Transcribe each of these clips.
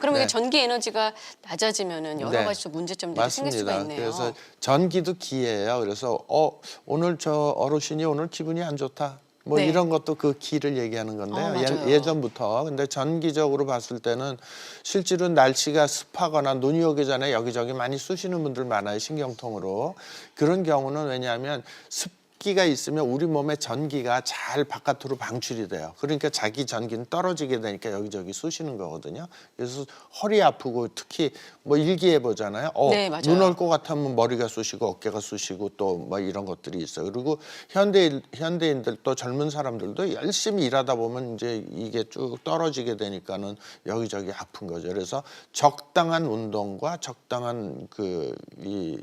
그럼 네. 이게 전기 에너지가 낮아지면은 여러 네. 가지 좀 문제점들이 생길 수가 맞습니다. 있네요. 그래서 전기도 기예요. 그래서 어 오늘 저 어르신이 오늘 기분이 안 좋다. 뭐 네. 이런 것도 그 기를 얘기하는 건데요. 어, 맞아요. 예, 전부터 근데 전기적으로 봤을 때는 실제로 날씨가 습하거나 눈이 오기 전에 여기저기 많이 쑤시는 분들 많아요. 신경통으로. 그런 경우는 왜냐하면 습 기가 있으면 우리 몸의 전기가 잘 바깥으로 방출이 돼요. 그러니까 자기 전기는 떨어지게 되니까 여기저기 쑤시는 거거든요. 그래서 허리 아프고 특히 뭐 일기해 보잖아요. 어, 네, 맞아요. 눈올 것 같으면 머리가 쑤시고 어깨가 쑤시고 또 뭐 이런 것들이 있어요. 그리고 현대인 현대인들 또 젊은 사람들도 열심히 일하다 보면 이제 이게 쭉 떨어지게 되니까는 여기저기 아픈 거죠. 그래서 적당한 운동과 적당한 그이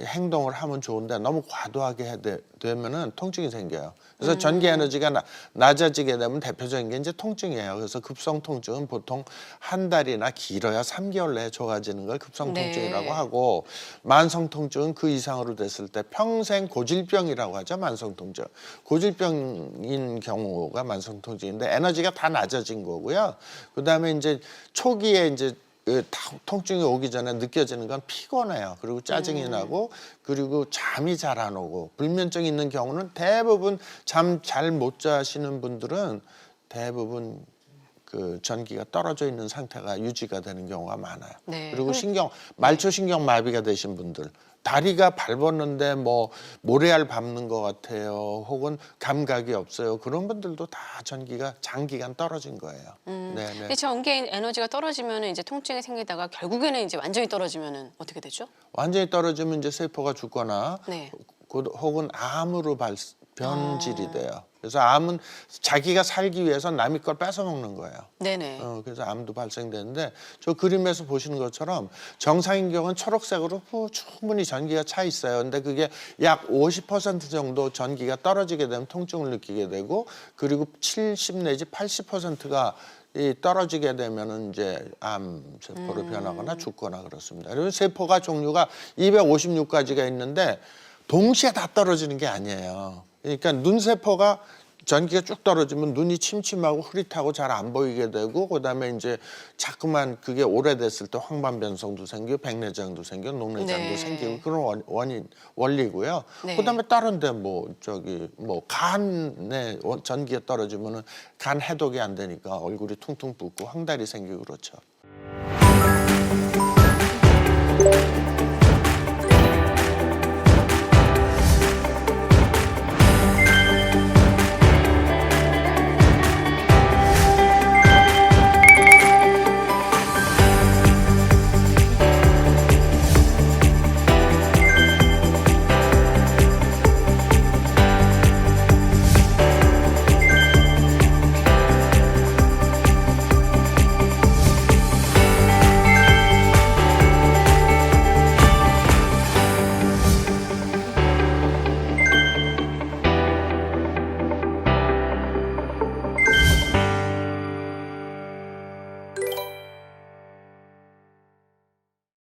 행동을 하면 좋은데 너무 과도하게 해 되- 되면은 통증이 생겨요. 그래서 전기 에너지가 나- 낮아지게 되면 대표적인 게 이제 통증이에요. 그래서 급성 통증은 보통 한 달이나 길어야 3개월 내에 좋아지는 걸 급성 네. 통증이라고 하고 만성 통증은 그 이상으로 됐을 때 평생 고질병이라고 하죠. 만성 통증. 고질병인 경우가 만성 통증인데 에너지가 다 낮아진 거고요. 그다음에 이제 초기에 이제 통증이 오기 전에 느껴지는 건 피곤해요. 그리고 짜증이 나고 그리고 잠이 잘 안 오고 불면증 있는 경우는 대부분 잠 잘 못 자시는 분들은 대부분 그 전기가 떨어져 있는 상태가 유지가 되는 경우가 많아요. 네. 그리고 신경 말초 신경 마비가 되신 분들 다리가 밟았는데 뭐 모래알 밟는 것 같아요. 혹은 감각이 없어요. 그런 분들도 다 전기가 장기간 떨어진 거예요. 네, 네. 근데 전기 에너지가 떨어지면은 이제 통증이 생기다가 결국에는 이제 완전히 떨어지면은 어떻게 되죠? 완전히 떨어지면 이제 세포가 죽거나 네. 곧- 혹은 암으로 발, 변질이 아. 돼요. 그래서 암은 자기가 살기 위해서 남의 걸 뺏어 먹는 거예요. 네네. 어, 그래서 암도 발생되는데 저 그림에서 보시는 것처럼 정상인 경우는 초록색으로 후, 충분히 전기가 차 있어요. 근데 그게 약 50% 정도 전기가 떨어지게 되면 통증을 느끼게 되고 그리고 70 내지 80%가 이 떨어지게 되면은 이제 암 세포로 변하거나 죽거나 그렇습니다. 그리고 세포가 종류가 256가지가 있는데 동시에 다 떨어지는 게 아니에요. 그러니까 눈 세포가 전기가 쭉 떨어지면 눈이 침침하고 흐릿하고 잘 안 보이게 되고 그다음에 이제 자꾸만 그게 오래됐을 때 황반 변성도 생기고 백내장도 생기고 녹내장도 네. 생기고 그런 원, 원인 원리고요. 네. 그다음에 다른데 뭐 저기 뭐 간에 원- 전기가 떨어지면은 간 해독이 안 되니까 얼굴이 퉁퉁 붓고 황달이 생기고 그렇죠.